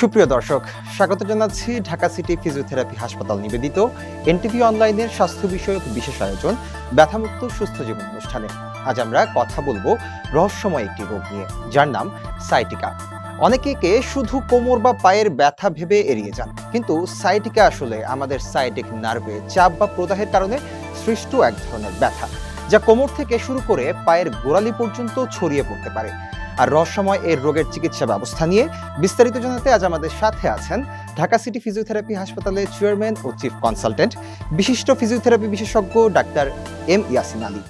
সুপ্রিয় দর্শক, স্বাগত জানাচ্ছি ঢাকা সিটি ফিজিওথেরাপি হাসপাতাল নিবেদিত এনটিভি অনলাইনের স্বাস্থ্য বিষয়ক বিশেষ আয়োজন, ব্যথামুক্ত সুস্থ জীবন অনুষ্ঠানে। আজ আমরা কথা বলব রহস্যময় একটি রোগ নিয়ে, যার নাম সাইটিকা। অনেকেকে শুধু কোমর বা পায়ের ব্যথা ভেবে এড়িয়ে যান, কিন্তু সাইটিকা আসলে আমাদের সাইটিক নার্ভে চাপ বা প্রদাহের কারণে সৃষ্ট এক ধরনের ব্যথা, যা কোমর থেকে শুরু করে পায়ের গোড়ালি পর্যন্ত ছড়িয়ে পড়তে পারে। আর রহস্যময় এর রোগের চিকিৎসা ব্যবস্থা নিয়ে বিস্তারিত জানাতে আজ আমাদের সাথে আছেন ঢাকা সিটি ফিজিওথেরাপি হাসপাতালের চেয়ারম্যান ও চিফ কনসালটেন্ট বিশিষ্ট ফিজিওথেরাপি বিশেষজ্ঞ ডাক্তার এম ইয়াসিন আলী।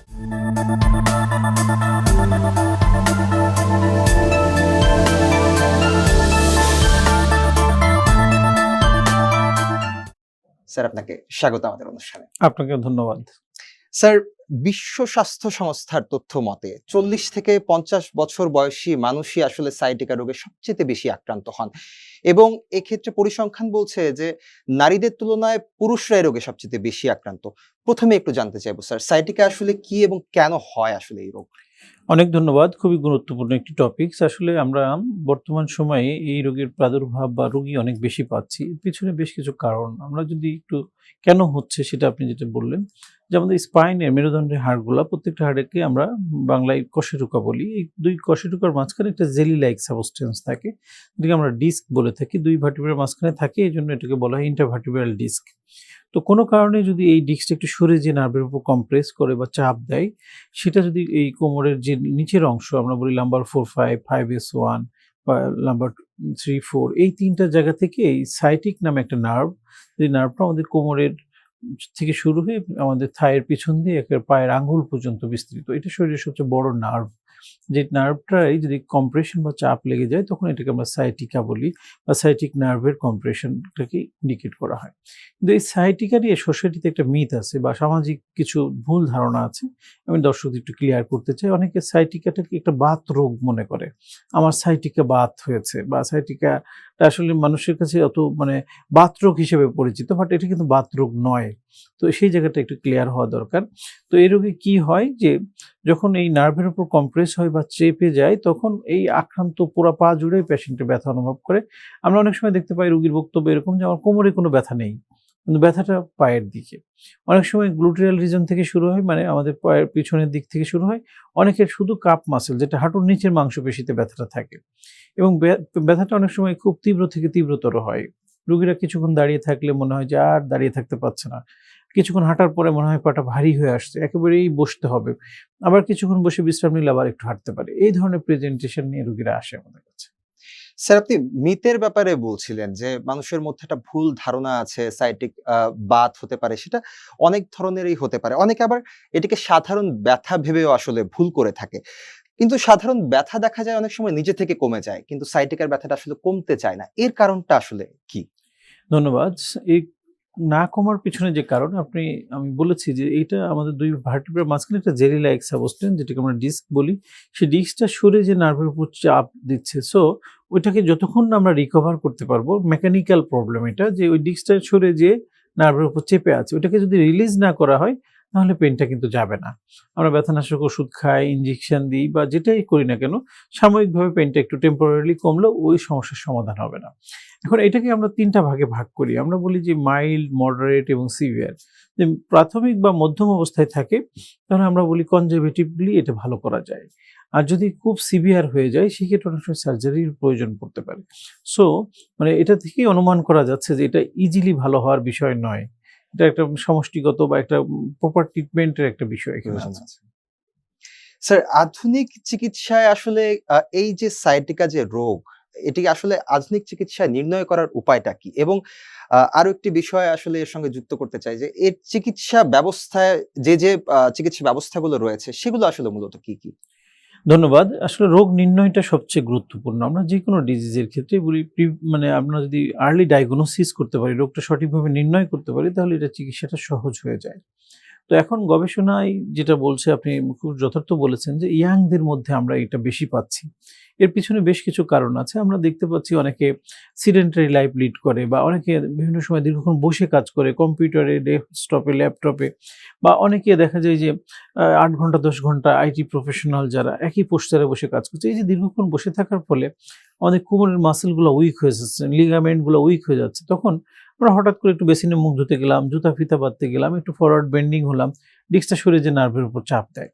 স্যার আপনাকে স্বাগত আমাদের অনুষ্ঠানে। আপনাকে ধন্যবাদ। স্যার বিশ্ব স্বাস্থ্য সংস্থার তথ্য মতে, চল্লিশ থেকে পঞ্চাশ বছর বয়সী মানুষই আসলে সাইটিকা রোগে সবচেয়ে বেশি আক্রান্ত হন। এবং এক্ষেত্রে পরিসংখ্যান বলছে যে, নারীদের তুলনায় পুরুষরা এই রোগে সবচেয়ে বেশি আক্রান্ত। প্রথমে একটু জানতে চাইব, স্যার সাইটিকা আসলে কি এবং কেন হয় আসলে এই রোগ? অনেক ধন্যবাদ, খুবই গুরুত্বপূর্ণ একটি টপিক আসলে আমরা বর্তমান সময়ে এই রোগের প্রাদুর্ভাব বা রোগী অনেক বেশি পাচ্ছি। পিছনে বেশ কিছু কারণ। আমরা যদি একটু কেন হচ্ছে সেটা আপনি যেটা বললেন যে আমাদের স্পাইনের মেরুদণ্ডের হাড়গুলো প্রত্যেকটা হাড়কে আমরা বাংলায় কশেরুকা বলি। এই দুই কশেরুকার মাঝখানে একটা জেলি লাইক সাবস্টেন্স থাকে, যেটাকে আমরা ডিস্ক বলে থাকি। দুই ভার্টিব্রাল মাঝখানে থাকে, এই জন্য এটাকে বলা হয় ইন্টারভার্টিব্রাল ডিস্ক তো কোনো কারণে যদি এই ডিস্কটা একটু সরে যে নার্ভের উপর কম্প্রেস করে বা চাপ দেয়, সেটা যদি এই কোমরের যে নিচের অংশ, আমরা বলি number four five five S one বা নাম্বার থ্রি ফোর এই তিনটা জায়গা থেকে এই সাইটিক নামে একটা নার্ভ এই নার্ভটা আমাদের কোমরের থেকে শুরু হয়ে আমাদের থায়ের পিছন দিয়ে একের পায়ের আঙ্গুল পর্যন্ত বিস্তৃত। এটা শরীরের সবচেয়ে বড় নার্ভ যে নার্ভটাই যদি কম্প্রেশন বা চাপ লেগে যায়, তখন এটাকে আমরা সাইটিকা বলি বা সাইটিক নার্ভের কম্প্রেশনটাকে ইন্ডিকেট করা হয়। কিন্তু এই সাইটিকা নিয়ে সোসাইটিতে একটা মিথ আছে বা সামাজিক কিছু ভুল ধারণা আছে। আমি দর্শকদের একটু ক্লিয়ার করতে চাই। অনেকে সাইটিকাটাকে একটা বাত রোগ মনে করে। আমার সাইটিকা বাত হয়েছে বা সাইটিকাটা আসলে মানুষের কাছে অত মানে বাতরোগ হিসেবে পরিচিত বাট এটা কিন্তু বাতরোগ নয়। তো সেই জায়গাটা একটু ক্লিয়ার হওয়া দরকার। তো এই রোগে কি হয় যে, যখন এই নার্ভের উপর কম্প্রেস হয় বা চেপে যায়, তখন এই আক্রান্ত পুরা পা জুড়ে পেশেন্টের ব্যথা অনুভব করে। আমরা অনেক সময় দেখতে পাই রোগীর বক্তব্য এরকম যে, আমার কোমরে কোনো ব্যথা নেই। কিন্তু ব্যথাটা পায়ের দিকে। অনেক সময় গ্লুটেরিয়াল রিজন থেকে শুরু হয় মানে আমাদের পায়ের পিছনের দিক থেকে শুরু হয়। অনেকের শুধু কাপ মাসেল, যেটা হাঁটুর নিচের মাংসপেশিতে ব্যথাটা থাকে। এবং ব্যথাটা অনেক সময় খুব তীব্র থেকে তীব্রতর হয়। রুগীরা কিছুক্ষণ দাঁড়িয়ে থাকলে মনে হয় যে আর দাঁড়িয়ে থাকতে পারছে না। কিছুক্ষণ হাঁটার পরে মনে হয় পাটা ভারী হয়ে আসছে, একেবারেই বসতে হবে। আবার কিছুক্ষণ বসে বিশ্রাম নিলে আবার একটু হাঁটতে পারে। এই ধরনের প্রেজেন্টেশন নিয়ে রুগীরা আসে আমাদের কাছে। স্যার আপনি মিথের ব্যাপারে বলছিলেন যে, মানুষের মধ্যে একটা ভুল ধারণা আছে সাইটিক বাত হতে পারে, সেটা অনেক ধরনেরই হতে পারে। অনেকে আবার এটিকে সাধারণ ব্যথা ভেবেও আসলে ভুল করে থাকে। কিন্তু সাধারণ ব্যথা দেখা যায় অনেক সময় নিজে থেকে কমে যায়, কিন্তু সাইটিকার ব্যথাটা আসলে কমতে চায় না। এর কারণটা আসলে কি? ধন্যবাদ। এই না কমার পিছনে যে কারণ, আপনি, আমি বলেছি যে এইটা আমাদের দুই ভার্টিব্রার মাঝখানে একটা জেলি লাইক সাবস্টেন্স যেটাকে আমরা ডিস্ক বলি। সেই ডিস্কটা সরে যে নার্ভের উপর চাপ দিচ্ছে সো ওইটাকে যতক্ষণ আমরা রিকভার করতে পারব মেকানিক্যাল প্রবলেম এটা, যে ওই ডিস্কটা সরে যে নার্ভের উপর চেপে আছে ওটাকে যদি রিলিজ না করা হয়, তাহলে পেনটা কিন্তু যাবে না। আমরা ব্যথানাশক ওষুধ খাই ইঞ্জেকশন দিই বা যেটাই করি না কেন, সাময়িকভাবে পেনটা একটু টেম্পোরারিলি কমলেও ওই সমস্যার সমাধান হবে না। এখন এটাকে আমরা তিনটা ভাগে ভাগ করি। আমরা বলি যে মাইল্ড মডারেট এবং সিভিয়ার যে প্রাথমিক বা মধ্যম অবস্থায় থাকে তাহলে আমরা বলি কনজারভেটিভলি এটা ভালো করা যায়। আর যদি খুব সিভিয়ার হয়ে যায় সেক্ষেত্রে অনেক সময় সার্জারির প্রয়োজন পড়তে পারে। সো মানে এটা থেকেই অনুমান করা যাচ্ছে যে এটা ইজিলি ভালো হওয়ার বিষয় নয়। এটা একটা সমষ্টিগত বা একটা প্রপার ট্রিটমেন্টের একটা বিষয় এখানে আছে। স্যার আধুনিক চিকিৎসায় আসলে এই যে সাইটিকা যে রোগ এটি আসলে আধুনিক চিকিৎসায় নির্ণয় করার উপায়টা কি? এবং আহ, আরও একটি বিষয় আসলে এর সঙ্গে যুক্ত করতে চাই যে এর চিকিৎসা ব্যবস্থায় যে যে চিকিৎসা ব্যবস্থাগুলো রয়েছে সেগুলো আসলে মূলত কি কি? ধন্যবাদ। আসলে রোগ নির্ণয়টা সবচেয়ে গুরুত্বপূর্ণ। আমরা যে কোনো ডিজিজের ক্ষেত্রে বলি মানে আমরা যদি আর্লি ডায়াগনোসিস করতে পারি রোগটা সঠিকভাবে নির্ণয় করতে পারি তাহলে এটা চিকিৎসাটা সহজ হয়ে যায়। তো এখন গবেষণায় যেটা বলছে আপনি খুব যথার্থ বলেছেন যে ইয়াংদের মধ্যে আমরা এটা বেশি পাচ্ছি। এর পিছনে বেশ কিছু কারণ আছে। আমরা দেখতে পাচ্ছি অনেকে সিডেন্টারি লাইফ লিড করে বা অনেকে বিভিন্ন সময় দীর্ঘক্ষণ বসে কাজ করে কম্পিউটারে ডেস্কটপে ল্যাপটপে বা অনেকে দেখা যায় যে আট ঘণ্টা, দশ ঘণ্টা আইটি প্রফেশনাল যারা একই পোস্টারে বসে কাজ করছে। এই যে দীর্ঘক্ষণ বসে থাকার ফলে আমাদের কোমরের মাসেলগুলো উইক হয়ে যাচ্ছে লিগামেন্টগুলো উইক হয়ে যাচ্ছে। তখন আমরা হঠাৎ করে একটু বেসিনে মুখ ধুতে গেলাম, জুতা ফিতা বাঁধতে গেলাম, একটু ফরওয়ার্ড বেন্ডিং হলাম ডিস্কটা সরে যে নার্ভের উপর চাপ দেয়।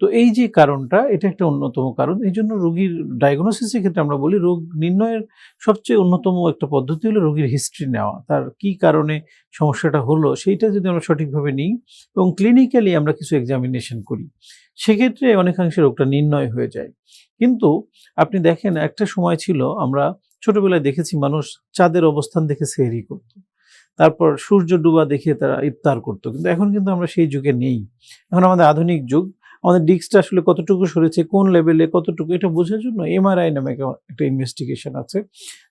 তো এই যে কারণটা, এটা একটা অন্যতম কারণ। এই জন্য রোগীর ডায়াগনোসিসের ক্ষেত্রে আমরা বলি, রোগ নির্ণয়ের সবচেয়ে অন্যতম একটা পদ্ধতি হলো রোগীর হিস্ট্রি নেওয়া। তার কি কারণে সমস্যাটা হলো, সেইটা যদি আমরা সঠিকভাবে নিই এবং ক্লিনিক্যালি আমরা কিছু এক্সামিনেশন করি, সেক্ষেত্রে অনেকাংশে রোগটা নির্ণয় হয়ে যায়। কিন্তু আপনি দেখেন, একটা সময় ছিল, আমরা ছোটবেলায় দেখেছি মানুষ চাঁদের অবস্থান দেখে সেহরি করত। তারপর সূর্য ডুবা দেখে তারা ইফতার করতো। কিন্তু এখন কিন্তু আমরা সেই যুগে নেই। এখন আমাদের আধুনিক যুগ আমাদের ডিস্কটা আসলে কতটুকু সরেছে কোন লেভেলে কতটুকু এটা বোঝার জন্য এমআরআই নামে একটা- ইনভেস্টিগেশন আছে।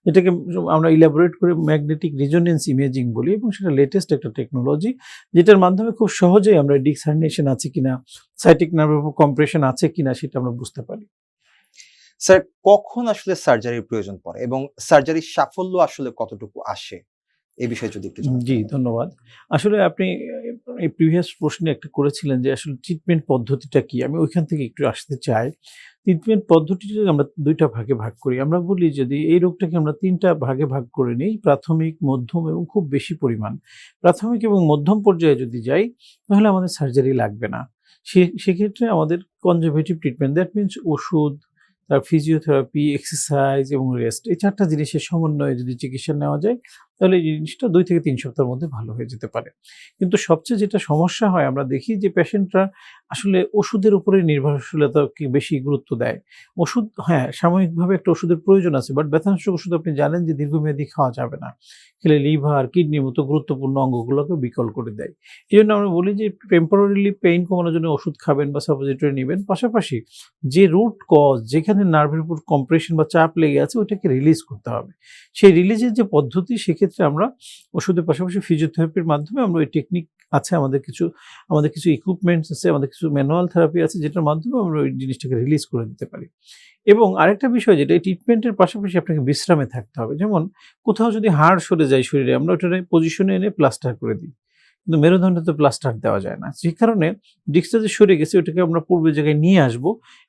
যেটাকে আমরা ইলাবোরেট করে ম্যাগনেটিক রিজোনেন্স ইমেজিং বলি এবং সেটা লেটেস্ট একটা টেকনোলজি যেটার মাধ্যমে খুব সহজেই আমরা ডিস্ক হার্নেশন আছে কিনা সাইটিক উপর কম্প্রেশন আছে কিনা সেটা আমরা বুঝতে পারি। স্যার কখন আসলে সার্জারির প্রয়োজন পড়ে এবং সার্জারির সাফল্য আসলে কতটুকু আসে? এই বিষয়ে যদি একটু। জি ধন্যবাদ। আসলে আপনি এই প্রিভিয়াস প্রশ্নে একটা করেছিলেন যে আসলে ট্রিটমেন্ট পদ্ধতিটা কি? আমি ওইখান থেকে একটু আসতে চাই। ট্রিটমেন্ট পদ্ধতিটা আমরা দুইটা ভাগে ভাগ করি। আমরা বলি যদি এই রোগটাকে আমরা তিনটা ভাগে ভাগ করে নিই, প্রাথমিক, মধ্যম এবং খুব বেশি পরিমাণ। প্রাথমিক এবং মধ্যম পর্যায়ে যদি যাই, তাহলে আমাদের সার্জারি লাগবে না। সে, সেক্ষেত্রে আমাদের কনজারভেটিভ ট্রিটমেন্ট দ্যাট মিনস ওষুধ, তার ফিজিওথেরাপি এক্সারসাইজ এবং রেস্ট এই চারটা জিনিসের সমন্বয়ে যদি চিকিৎসা নেওয়া যায় তাহলে এই জিনিসটা দুই থেকে তিন সপ্তাহের মধ্যে ভালো হয়ে যেতে পারে। কিন্তু সবচেয়ে যেটা সমস্যা হয়, আমরা দেখি যে পেশেন্টরা আসলে ওষুধের উপরে নির্ভরশীলতাকে বেশি গুরুত্ব দেয়। ওষুধ হ্যাঁ সাময়িকভাবে একটা ওষুধের প্রয়োজন আছে বাট ব্যথানাশক ওষুধ আপনি জানেন যে দীর্ঘমেয়াদী খাওয়া যাবে না। খেলে লিভার, কিডনির মতো গুরুত্বপূর্ণ অঙ্গগুলোকে বিকল করে দেয়। এই জন্য আমরা বলি যে টেম্পোরারিলি পেইন কমানোর জন্য ওষুধ খাবেন বা সাপোজিটরি নেবেন। পাশাপাশি যে রুট কজ যেখানে নার্ভের উপর কম্প্রেশন বা চাপ লেগে আছে, ওইটাকে রিলিজ করতে হবে। সেই রিলিজের যে পদ্ধতি, সেক্ষেত্রে আমরা ওষুধের পাশাপাশি ফিজিওথেরাপির মাধ্যমে আমরা ওই টেকনিক আছে, আমাদের কিছু আমাদের কিছু ইকুইপমেন্টস আছে, আমাদের কিছু ম্যানুয়াল থেরাপি আছে, যেটার মাধ্যমে আমরা ওই জিনিসটাকে রিলিজ করে দিতে পারি। এবং আরেকটা বিষয় যেটা, এই ট্রিটমেন্টের পাশাপাশি আপনাকে বিশ্রামে থাকতে হবে। যেমন কোথাও যদি হাড় সরে যায় শরীরে, আমরা ওটার পজিশনে এনে প্লাস্টার করে দিই। কিন্তু মেরুদণ্ডে তো প্লাস্টার দেওয়া যায় না। যে কারণে ডিস্কটা যে সরে গেছে, ওটাকে আমরা পূর্বে জায়গায় নিয়ে আসব।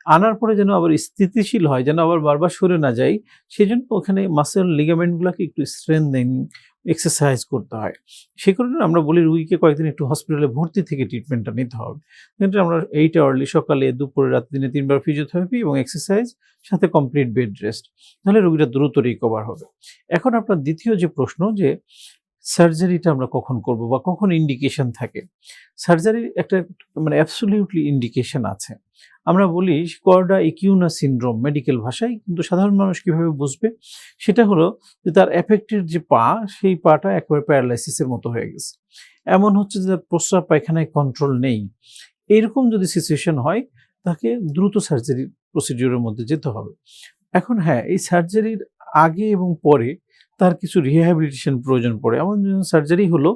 আনার পরে যেন আবার স্থিতিশীল হয়, যেন আবার বারবার সরে না যায় সেই জন্য ওখানে মাসেল লিগামেন্টগুলোকে একটু স্ট্রেনদেন এক্সারসাইজ করতে হয়। সে কারণে আমরা বলি রুগীকে কয়েকদিন একটু হসপিটালে ভর্তি থেকে ট্রিটমেন্টটা নিতে হবে। কিন্তু আমরা এইট আওয়ারলি সকালে, দুপুরে রাত দিনে তিনবার ফিজিওথেরাপি এবং এক্সারসাইজ সাথে কমপ্লিট বেড রেস্ট তাহলে রুগীটা দ্রুত রিকভার হবে। এখন আপনার দ্বিতীয় যে প্রশ্ন যে সার্জারিটা আমরা কখন করব বা কখন ইন্ডিকেশন থাকে? সার্জারির একটা মানে অ্যাবসলিউটলি ইন্ডিকেশন আছে। আমরা বলি কর্ডা ইকিউনা সিনড্রোম মেডিকেল ভাষায় কিন্তু সাধারণ মানুষ কীভাবে বুঝবে? সেটা হলো যে তার এফেক্টেড যে পা, সেই পাটা একেবারে প্যারালাইসিসের মতো হয়ে গেছে। এমন হচ্ছে যে তার প্রস্রাব পায়খানায় কন্ট্রোল নেই। এরকম যদি সিচুয়েশন হয়, তাকে দ্রুত সার্জারি প্রসিডিউরের মধ্যে যেতে হবে। এখন হ্যাঁ এই সার্জারির আগে এবং পরে তার কিছু রিহ্যাবিলিটেশন প্রয়োজন পড়ে। এমন সার্জারি হলো,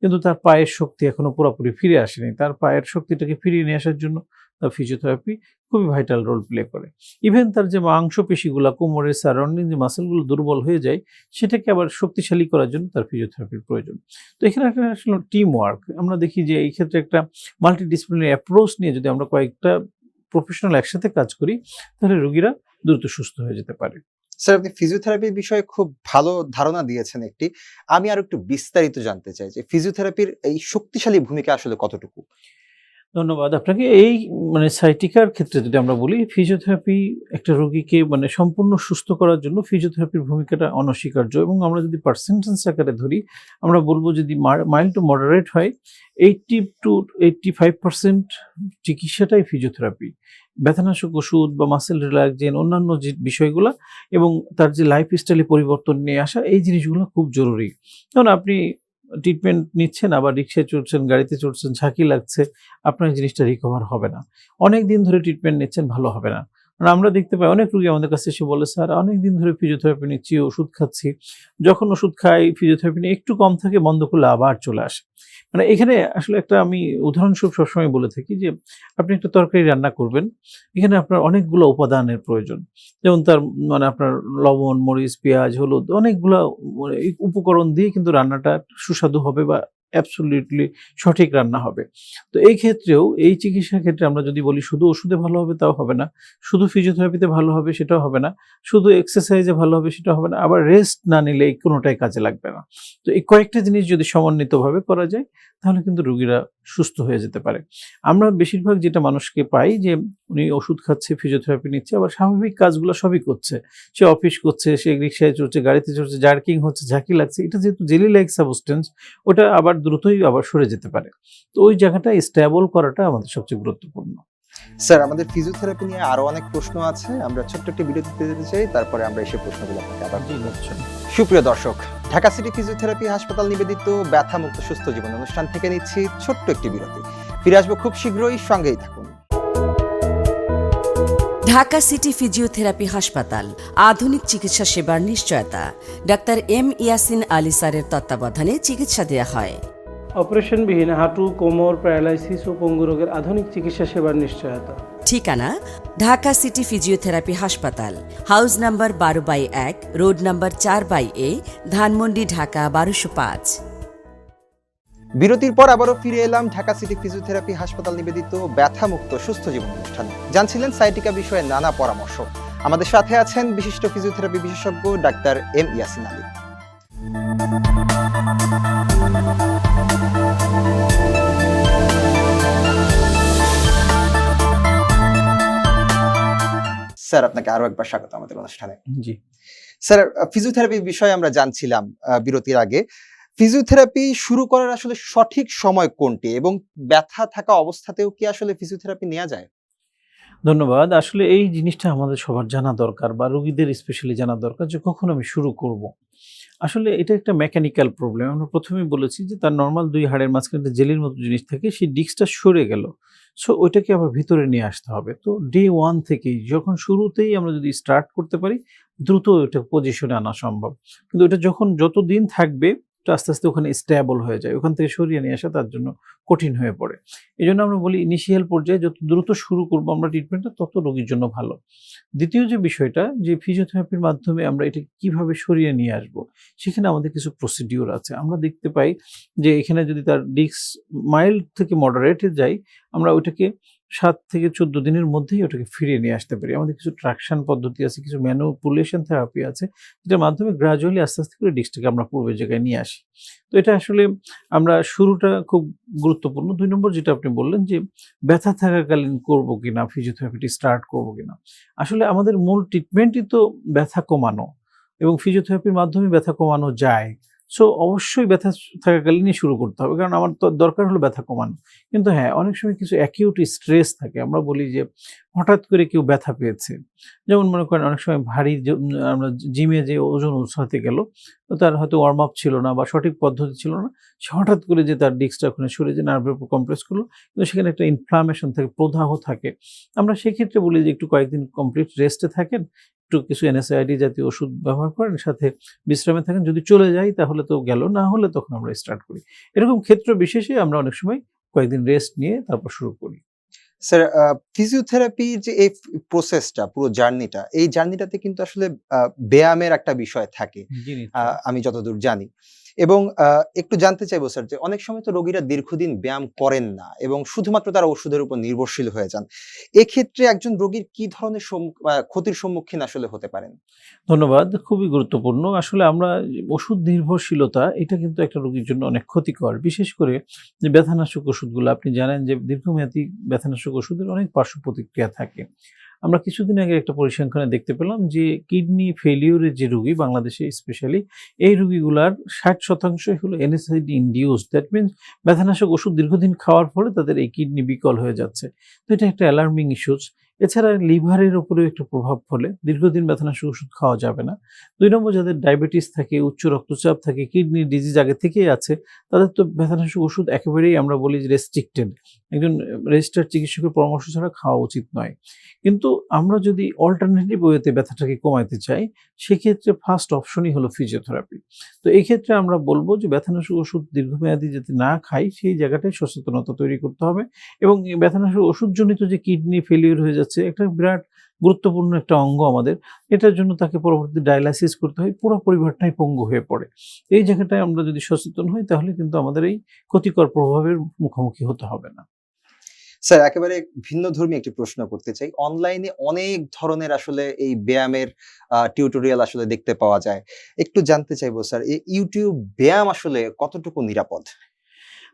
কিন্তু তার পায়ের শক্তি এখনও পুরোপুরি ফিরে আসেনি। তার পায়ের শক্তিটাকে ফিরিয়ে নিয়ে আসার জন্য তার ফিজিওথেরাপি খুবই ভাইটাল রোল প্লে করে। ইভেন তার যে মাংসপেশিগুলো, কোমরের সারাউন্ডিং যে মাসেলগুলো দুর্বল হয়ে যায়, সেটাকে আবার শক্তিশালী করার জন্য তার ফিজিওথেরাপির প্রয়োজন। তো এখানে একটা আসলে টিম ওয়ার্ক আমরা দেখি যে এই ক্ষেত্রে একটা মাল্টিডিসিপ্লিনারি অ্যাপ্রোচ নিয়ে যদি আমরা কয়েকটা প্রফেশনাল একসাথে কাজ করি, তাহলে রোগীরা দ্রুত সুস্থ হয়ে যেতে পারে। স্যার আপনি ফিজিওথেরাপির বিষয়ে খুব ভালো ধারণা দিয়েছেন একটি। আমি আর একটু বিস্তারিত জানতে চাই যে ফিজিওথেরাপির এই শক্তিশালী ভূমিকা আসলে কতটুকু? ধন্যবাদ। আপনাকে এই মানে সাইটিকার ক্ষেত্রে যদি আমরা বলি ফিজিওথেরাপি একটা রোগীকে মানে সম্পূর্ণ সুস্থ করার জন্য ফিজিওথেরাপির ভূমিকাটা অনস্বীকার্য এবং আমরা যদি পার্সেন্টেন্স আকারে ধরি, আমরা বলব যদি মাইল্ড টু মডারেট হয় eighty two eighty five percent চিকিৎসাটাই physiotherapy ব্যথানাশক ওষুধ বা মাসেল রিল্যাক্সেন অন্যান্য যে বিষয়গুলো এবং তার যে লাইফ স্টাইলে পরিবর্তন নিয়ে আসা, এই জিনিসগুলো খুব জরুরি। কারণ আপনি ট্রিটমেন্ট নিচ্ছেন, আবার রিক্সায় চড়ছেন, গাড়িতে চড়ছেন, ঝাঁকি লাগছে, আপনার জিনিসটা রিকভার হবে না। অনেক দিন ধরে ট্রিটমেন্ট নিচ্ছেন, ভালো হবে না। আর আমরা দেখতে পাই, অনেক রুগী আমাদের কাছে এসে বলে, স্যার অনেক দিন ধরে ফিজিওথেরাপি নিচ্ছি, ওষুধ খাচ্ছি। যখন ওষুধ খাই ফিজিওথেরাপি নিয়ে একটু কম থাকে, বন্ধ করলে আবার চলে আসে। মানে এখানে আসলে একটা আমি উদাহরণস্বরূপ সবসময় বলে থাকি যে, আপনি একটা তরকারি রান্না করবেন, এখানে আপনার অনেকগুলো উপাদানের প্রয়োজন। যেমন তার মানে আপনার লবণ, মরিচ, পেঁয়াজ, হলুদ, অনেকগুলো মানে উপকরণ দিয়ে কিন্তু রান্নাটা সুস্বাদু হবে বা অ্যাবসলিউটলি সঠিক রান্না হবে। তো এই ক্ষেত্রেও এই চিকিৎসার ক্ষেত্রে আমরা যদি বলি শুধু ওষুধে ভালো হবে তাও হবে না, শুধু ফিজিওথেরাপিতে ভালো হবে সেটাও হবে না, শুধু এক্সারসাইজে ভালো হবে সেটা হবে না, আবার রেস্ট না নিলে এই কোনোটাই কাজে লাগবে না। তো এই কয়েকটা জিনিস যদি সমন্বিতভাবে করা যায় তাহলে কিন্তু রুগীরা সুস্থ হয়ে যেতে পারে। আমরা বেশিরভাগ যেটা মানুষকে পাই যে উনি ওষুধ খাচ্ছে ফিজিওথেরাপি নিচ্ছে আবার স্বাভাবিক কাজগুলো সবই করছে। সে অফিস করছে সে রিক্সায় চড়ছে গাড়িতে চড়ছে জার্কিং হচ্ছে ঝাঁকি লাগছে এটা যেহেতু জেলি লাইক সাবস্টেন্স ওটা আবার দ্রুতই আবার সরে যেতে পারে। তো ওই জায়গাটা স্টেবল করাটা আমাদের সবচেয়ে গুরুত্বপূর্ণ। স্যার আমাদের ফিজিওথেরাপি নিয়ে আরও অনেক প্রশ্ন আছে। আমরা ছোট্ট একটি বিরতি দিতে চাই তারপরে আমরা এসে প্রশ্নগুলো আপনাকে আবার সুপ্রিয় দর্শক ঢাকা সিটি ফিজিওথেরাপি হাসপাতাল নিবেদিত ব্যথা মুক্ত সুস্থ জীবন অনুষ্ঠান থেকে নিচ্ছি ছোট্ট একটি বিরতি। ফিরে আসব খুব শীঘ্রই সঙ্গেই থাকুন। ঢাকা সিটি ফিজিওথেরাপি হাসপাতাল আধুনিক চিকিৎসা সেবার নিশ্চয়তা। ডাক্তার এম ইয়াসিন আলী স্যারের তত্ত্বাবধানে চিকিৎসা দেওয়া হয়। অপারেশনবিহীন হাঁটু কোমর প্যারালাইসিস ও পঙ্গু রোগের আধুনিক চিকিৎসা সেবার নিশ্চয়তা। ঠিকানা ঢাকা সিটি ফিজিওথেরাপি হাসপাতাল, হাউস নাম্বার বারো বাই এক, রোড নাম্বার চার বাই এ, ধানমন্ডি, ঢাকা বারোশো পাঁচ। বিরতির পর আবারও ফিরে এলাম ঢাকা সিটি ফিজিওথেরাপি হাসপাতাল নিবেদিত ব্যথা মুক্ত সুস্থ জীবন অনুষ্ঠানে জানছিলেন সাইটিকা বিষয়ে নানা পরামর্শ। আমাদের সাথে আছেন বিশিষ্ট ফিজিওথেরাপি বিশেষজ্ঞ ডাক্তার এম ইয়াসিন আলী। স্যার আপনাকে আরও একবার স্বাগত আমাদের অনুষ্ঠানে। জি। স্যার ফিজিওথেরাপি বিষয়ে আমরা জানছিলাম বিরতির আগে। ফিজিওথেরাপি শুরু করার আসলে সঠিক সময় কোনটি এবং ব্যথা থাকা অবস্থাতেও কি আসলে ফিজিওথেরাপি নেওয়া যায়? ধন্যবাদ। আসলে এই জিনিসটা আমাদের সবার জানা দরকার বা রোগীদের স্পেশালি জানা দরকার যে কখন আমি শুরু করব। আসলে এটা একটা মেকানিক্যাল প্রবলেম আমরা প্রথমেই বলেছি যে তার নর্মাল দুই হাড়ের মাঝখানে জেলির মতো জিনিস থাকে সেই ডিস্কটা সরে গেল। সো ওইটাকে আবার ভিতরে নিয়ে আসতে হবে। তো ডে ওয়ান থেকেই, যখন শুরুতেই আমরা যদি স্টার্ট করতে পারি, দ্রুত ওইটা পজিশনে আনা সম্ভব। কিন্তু ওটা যখন যত দিন থাকবে ওটা আস্তে আস্তে ওখানে স্ট্যাবল হয়ে যায়। ওখান থেকে সরিয়ে নিয়ে আসা তার জন্য কঠিন হয়ে পড়ে। এই জন্য আমরা বলি ইনিশিয়াল পর্যায়ে যত দ্রুত শুরু করব আমরা ট্রিটমেন্টটা তত রোগীর জন্য ভালো। দ্বিতীয় যে বিষয়টা, যে ফিজিওথেরাপির মাধ্যমে আমরা এটা কীভাবে সরিয়ে নিয়ে আসব, সেখানে আমাদের কিছু প্রসিডিওর আছে। আমরা দেখতে পাই যে এখানে যদি তার ডিস্ক মাইল্ড থেকে মডারেটে যাই আমরা ওইটাকে সাত থেকে চোদ্দ দিনের মধ্যেই ওটাকে ফিরিয়ে নিয়ে আসতে পারি। আমাদের কিছু ট্রাকশন পদ্ধতি আছে, কিছু ম্যানুপুলেশন থেরাপি আছে, যেটার মাধ্যমে গ্রাজুয়ালি আস্তে আস্তে করে ডিস্কটাকে আমরা পূর্বের জায়গায় নিয়ে আসি। তো এটা আসলে আমরা শুরুটা খুব গুরুত্বপূর্ণ। দুই নম্বর যেটা আপনি বললেন যে, ব্যথা থাকাকালীন করব কিনা ফিজিওথেরাপিটি স্টার্ট করব কিনা? আসলে আমাদের মূল ট্রিটমেন্টই তো ব্যথা কমানো এবং ফিজিওথেরাপির মাধ্যমে ব্যথা কমানো যায়। সো অবশ্যই ব্যথা থাকাকালীনই শুরু করতে হবে। কারণ আমার তো দরকার হলো ব্যথা কমানো। কিন্তু হ্যাঁ অনেক সময় কিছু অ্যাকিউট স্ট্রেস থাকে। আমরা বলি যে, হঠাৎ করে কেউ ব্যথা পেয়েছে। যেমন মনে করেন, অনেক সময় ভারী আমরা জিমে যে ওজন উৎসাহতে গেল তার হয়তো ওয়ার্ম আপ ছিল না বা সঠিক পদ্ধতি ছিল না। সে হঠাৎ করে যে তার ডিস্কটা ওখানে সরে যে নার্ভের উপর কমপ্রেস করল। কিন্তু সেখানে একটা ইনফ্লামেশন থাকে, প্রদাহ থাকে। আমরা সেক্ষেত্রে বলি যে, একটু কয়েকদিন কমপ্লিট রেস্টে থাকেন। একটু কিছু এনএসআইডি জাতীয় ওষুধ ব্যবহার করেন সাথে বিশ্রামে থাকেন যদি চলে যাই তাহলে তো গেল না হলে তখন আমরা স্টার্ট করি। এরকম ক্ষেত্র বিশেষে আমরা অনেক সময় কয়েকদিন রেস্ট নিয়ে তারপর শুরু করি। স্যার ফিজিওথেরাপির যে এই প্রসেসটা পুরো জার্নিটা এই জার্নিটাতে কিন্তু আসলে আহ, ব্যায়ামের একটা বিষয় থাকে। আমি যতদূর জানি। এবং একটু জানতে চাইব স্যার যে অনেক সময় তো রোগীরা দীর্ঘদিন ব্যায়াম করেন না এবং শুধুমাত্র তারা ওষুধের উপর নির্ভরশীল হয়ে যান। এক্ষেত্রে একজন রোগীর কি ধরনের ক্ষতির সম্মুখীন আসলে হতে পারেন? ধন্যবাদ, খুবই গুরুত্বপূর্ণ। আসলে আমরা ওষুধ নির্ভরশীলতা, এটা কিন্তু একটা রোগীর জন্য অনেক ক্ষতিকর। বিশেষ করে যে ব্যথানাশক ওষুধগুলো আপনি জানেন যে দীর্ঘমেয়াদী ব্যথানাশক ওষুধের অনেক পার্শ্ব প্রতিক্রিয়া থাকে। আমরা কিছুদিন আগে একটা পরিসংখ্যানে দেখতে পেলাম যে কিডনি ফেলিওরের যে রুগী বাংলাদেশে স্পেশালি এই রুগীগুলার ষাট শতাংশই হলো এনএসআইডি ইন্ডিউস দ্যাট মিনস ব্যথানাশক ওষুধ দীর্ঘদিন খাওয়ার ফলে তাদের এই কিডনি বিকল হয়ে যাচ্ছে। তো এটা একটা অ্যালার্মিং ইস্যুস এছাড়া লিভারের উপরেও একটা প্রভাব ফলে দীর্ঘদিন ব্যথানাশক ওষুধ খাওয়া যাবে না। দুই নম্বর, যাদের ডায়াবেটিস থাকে, উচ্চ রক্তচাপ থাকে, কিডনি ডিজিজ আগে থেকেই আছে, তাদের তো ব্যথানাশক ওষুধ একেবারেই আমরা বলি রেস্ট্রিক্টেড একজন রেজিস্টার চিকিৎসকের পরামর্শ ছাড়া খাওয়া উচিত নয়। কিন্তু আমরা যদি অল্টারনেটিভ ওয়েতে ব্যথাটাকে কমাতে চাই, সেক্ষেত্রে ফার্স্ট অপশনই হলো ফিজিওথেরাপি তো এই ক্ষেত্রে আমরা বলব যে ব্যথানাশক ওষুধ দীর্ঘমেয়াদী যাতে না খাই, সেই জায়গাটায় সচেতনতা তৈরি করতে হবে এবং ব্যথানাশক ওষুধজনিত যে কিডনি ফেলিওর হয়ে যাচ্ছে, একটা বিরাট গুরুত্বপূর্ণ একটা অঙ্গ আমাদের, এটার জন্য তাকে পরবর্তী ডায়ালাইসিস করতে হয়, পুরো পরিবারটাই পঙ্গু হয়ে পড়ে। এই জায়গাটায় আমরা যদি সচেতন হই, তাহলে কিন্তু আমাদের এই ক্ষতিকর প্রভাবের মুখোমুখি হতে হবে না। স্যার, একেবারে ভিন্ন ধর্মী একটি প্রশ্ন করতে চাই। অনলাইনে অনেক ধরনের আসলে এই ব্যায়ামের টিউটোরিয়াল আসলে দেখতে পাওয়া যায়। একটু জানতে চাইব, স্যার ইউটিউব ব্যায়াম আসলে কতটুকু নিরাপদ?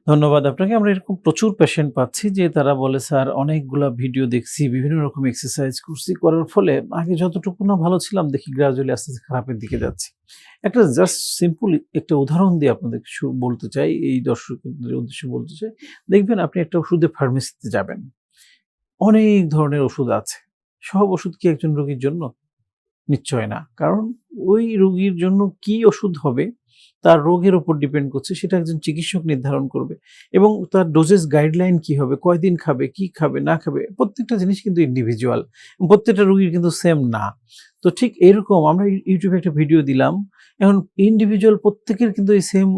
ধন্যবাদ আপনাকে। আমরা এরকম প্রচুর পেশেন্ট পাচ্ছি যে তারা বলে, স্যার, অনেকগুলা ভিডিও দেখছি, বিভিন্ন রকম এক্সারসাইজ করছি। করার ফলে আগে যতটুকু না ভালো ছিলাম, দেখি গ্রাজুয়ালি আস্তে আস্তে খারাপের দিকে যাচ্ছি। একটা জাস্ট সিম্পল একটা উদাহরণ দিয়ে আপনাদের বলতে চাই, এই দর্শকদের উদ্দেশ্যে বলতে চাই। দেখবেন আপনি একটা ওষুধের ফার্মেসিতে যাবেন, অনেক ধরনের ওষুধ আছে। সব ওষুধ কি একজন রোগীর জন্য? নিশ্চয় না। কারণ ওই রোগীর জন্য কি ওষুধ হবে তার রোগের উপর ডিপেন্ড করছে, সেটা একজন চিকিৎসক নির্ধারণ করবে এবং তার ডোজেস গাইডলাইন কি হবে, কয়দিন খাবে, কি খাবে, না খাবে, প্রত্যেকটা জিনিস কিন্তু ইন্ডিভিজুয়াল প্রত্যেকটা রোগীর কিন্তু সেম না। তো ঠিক এরকম আমরা ইউ- ইউটিউবে একটা ভিডিও দিলাম, এখন ইন্ডিভিজুয়াল প্রত্যেকের কিন্তু এই সেম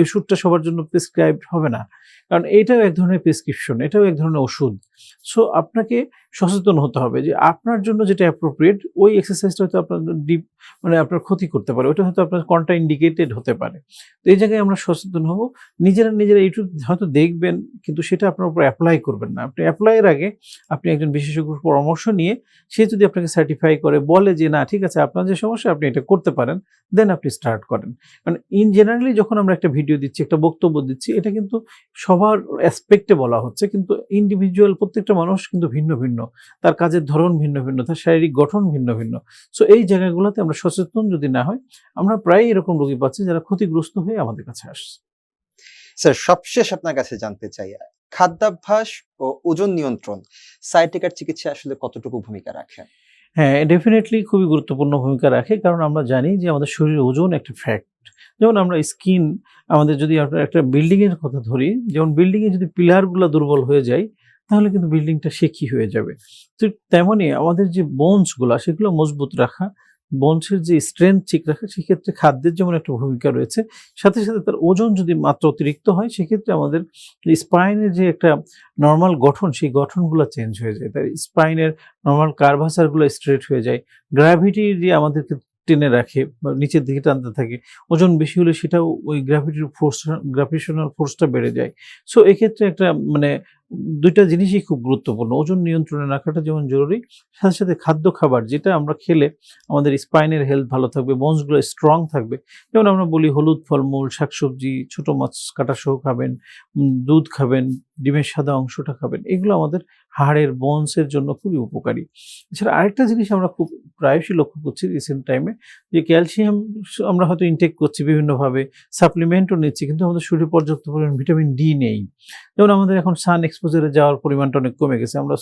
ওষুধটা সবার জন্য প্রেসক্রাইব হবে না। কারণ এটাও এক ধরনের প্রেসক্রিপশন এটাও এক ধরনের ওষুধ। সো আপনাকে সচেতন হতে হবে যে আপনার জন্য যেটা অ্যাপ্রোপ্রিয়েট ওই এক্সারসাইজটা হয়তো আপনার ডিপ মানে আপনার ক্ষতি করতে পারে। ওটা হয়তো আপনার কন্ট্রা ইন্ডিকেটেড হতে পারে। তো এই জায়গায় আমরা সচেতন হব। নিজেরা নিজেরা ইউটিউব হয়তো দেখবেন, কিন্তু সেটা আপনার উপর অ্যাপ্লাই করবেন না। আপনি অ্যাপ্লাইয়ের আগে আপনি একজন বিশেষজ্ঞর পরামর্শ নিয়ে, সে যদি আপনাকে সার্টিফাই করে, বলে যে না, ঠিক আছে, আপনার যে সমস্যা, আপনি এটা করতে পারেন দেন আপনি স্টার্ট করেন। কারণ ইন জেনারেলি যখন আমরা একটা ভিডিও দিচ্ছি, একটা বক্তব্য দিচ্ছি, এটা কিন্তু সবার অ্যাসপেক্টে বলা হচ্ছে, কিন্তু ইন্ডিভিজুয়াল প্রত্যেকটা মানুষ কিন্তু ভিন্ন ভিন্ন। তার কাজের ধরন ভিন্ন ভিন্ন তার শারীরিক গঠন ভিন্ন ভিন্ন। সো এই জায়গাগুলোতে আমরা সচেতন যদি না হয় আমরা প্রায় এরকম রোগী পাচ্ছি যারা ক্ষতিগ্রস্ত হয়ে আমাদের কাছে আসছে। স্যার সবশেষ আপনার কাছে জানতে চাই খাদ্যাভ্যাস ও ওজন নিয়ন্ত্রণ সাইটিকার চিকিৎসা আসলে কতটুকু ভূমিকা রাখে? হ্যাঁ ডেফিনেটলি খুবই গুরুত্বপূর্ণ ভূমিকা রাখে কারণ আমরা জানি যে আমাদের শরীরের ওজন একটা ফ্যাক্ট যেমন আমরা স্কিন আমাদের যদি একটা বিল্ডিং এর কথা ধরি যেমন বিল্ডিং এ যদি পিলারগুলো দুর্বল হয়ে যায় তাহলে কিন্তু বিল্ডিংটা শেখি হয়ে যাবে? তো তেমনই আমাদের যে বোনসগুলো সেগুলো মজবুত রাখা বোনসের যে স্ট্রেংথ ঠিক রাখা, সেক্ষেত্রে খাদ্যের যেমন একটা ভূমিকা রয়েছে, সাথে সাথে তার ওজন যদি মাত্র অতিরিক্ত হয়, সেক্ষেত্রে আমাদের স্পাইনের যে একটা নর্মাল গঠন, সেই গঠনগুলো চেঞ্জ হয়ে যায়। তার স্পাইনের নর্মাল কার্ভাসারগুলো স্ট্রেট হয়ে যায়। গ্র্যাভিটি যে আমাদেরকে টেনে রাখে, বা নিচের দিকে টানতে থাকে, ওজন বেশি হলে সেটাও ওই গ্র্যাভিটির ফোর্স গ্র্যাভিটেশনাল ফোর্সটা বেড়ে যায়। সো এক্ষেত্রে একটা মানে দুইটা জিনিসই খুব গুরুত্বপূর্ণ। ওজন নিয়ন্ত্রণে রাখাটা যেমন জরুরি, সাথে সাথে খাদ্য খাবার, যেটা আমরা খেলে আমাদের স্পাইনের হেলথ ভালো থাকবে বোনসগুলো স্ট্রং থাকবে। যেমন আমরা বলি হলুদ ফলমূল, শাকসবজি, ছোট মাছ কাটা সহ খাবেন দুধ খাবেন, ডিমের সাদা অংশটা খাবেন, এগুলো আমাদের হাড়ের বোনসের জন্য খুবই উপকারী। এছাড়া আরেকটা জিনিস আমরা খুব প্রায়শই লক্ষ্য করছি রিসেন্ট টাইমে যে ক্যালসিয়াম আমরা হয়তো ইনটেক করছি বিভিন্নভাবে সাপ্লিমেন্টও নিচ্ছি, কিন্তু আমাদের শরীরে পর্যাপ্ত পরিমাণ ভিটামিন ডি নেই। যেমন আমাদের এখন সান এক্সপোজারে যাওয়ার পরিমাণটা অনেক কমে গেছে। আমরা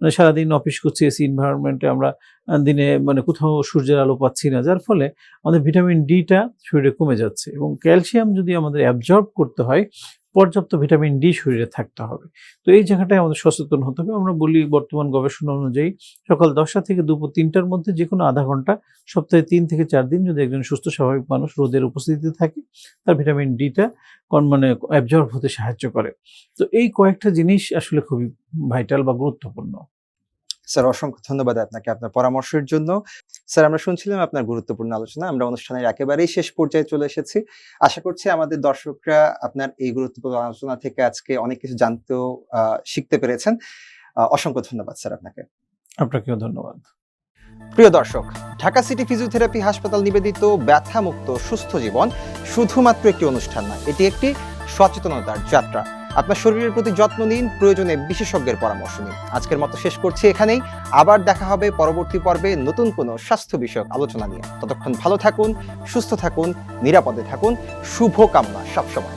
মানে সারাদিন অফিস করছি এসি এনভায়রনমেন্টে আমরা দিনে মানে কোথাও সূর্যের আলো পাচ্ছি না। যার ফলে আমাদের ভিটামিন ডিটা শরীরে কমে যাচ্ছে এবং ক্যালসিয়াম যদি আমাদের অ্যাবজর্ব করতে হয় পর্যাপ্ত ভিটামিন ডি শরীরে থাকতে হবে। তো এই জায়গাটায় আমাদের সচেতন হতে হবে। আমরা বলি বর্তমান গবেষণা অনুযায়ী সকাল দশটা থেকে দুপুর তিনটার মধ্যে যে কোনো আধা ঘণ্টা, সপ্তাহে তিন থেকে চার দিন যদি একজন সুস্থ, স্বাভাবিক মানুষ রোদের উপস্থিতিতে থাকে, তার ভিটামিন ডিটা মানে অ্যাবজর্ব হতে সাহায্য করে। তো এই কয়েকটা জিনিস আসলে খুবই ভাইটাল বা গুরুত্বপূর্ণ। স্যার অসংখ্য ধন্যবাদ আপনাকে আপনার পরামর্শের জন্য। স্যার আমরা শুনছিলাম আপনার গুরুত্বপূর্ণ আলোচনা আমরা অনুষ্ঠানের একেবারেই শেষ পর্যায়ে চলে এসেছি। আশা করছি আমাদের দর্শকরা আপনার এই গুরুত্বপূর্ণ আলোচনা থেকে আজকে অনেক কিছু জানতেও শিখতে পেরেছেন। অসংখ্য ধন্যবাদ স্যার আপনাকে। আপনাকেও ধন্যবাদ। প্রিয় দর্শক ঢাকা সিটি ফিজিওথেরাপি হাসপাতাল নিবেদিত ব্যথা মুক্ত সুস্থ জীবন শুধুমাত্র একটি অনুষ্ঠান নয় এটি একটি সচেতনতার যাত্রা। আপনার শরীরের প্রতি যত্ন নিন, প্রয়োজনে বিশেষজ্ঞের পরামর্শ নিন। আজকের মতো শেষ করছি এখানেই। আবার দেখা হবে পরবর্তী পর্বে নতুন কোনো স্বাস্থ্য বিষয়ক আলোচনা নিয়ে। ততক্ষণ ভালো থাকুন, সুস্থ থাকুন, নিরাপদে থাকুন। শুভ কামনা সবসময়।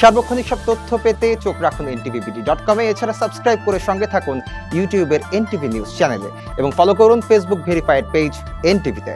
সার্বক্ষণিক সব তথ্য পেতে চোখ রাখুন এনটিভিবিডি ডট কমে এছাড়া সাবস্ক্রাইব করে সঙ্গে থাকুন ইউটিউবের এনটিভি নিউজ চ্যানেলে এবং ফলো করুন ফেসবুক ভেরিফাইড পেজ এনটিভিতে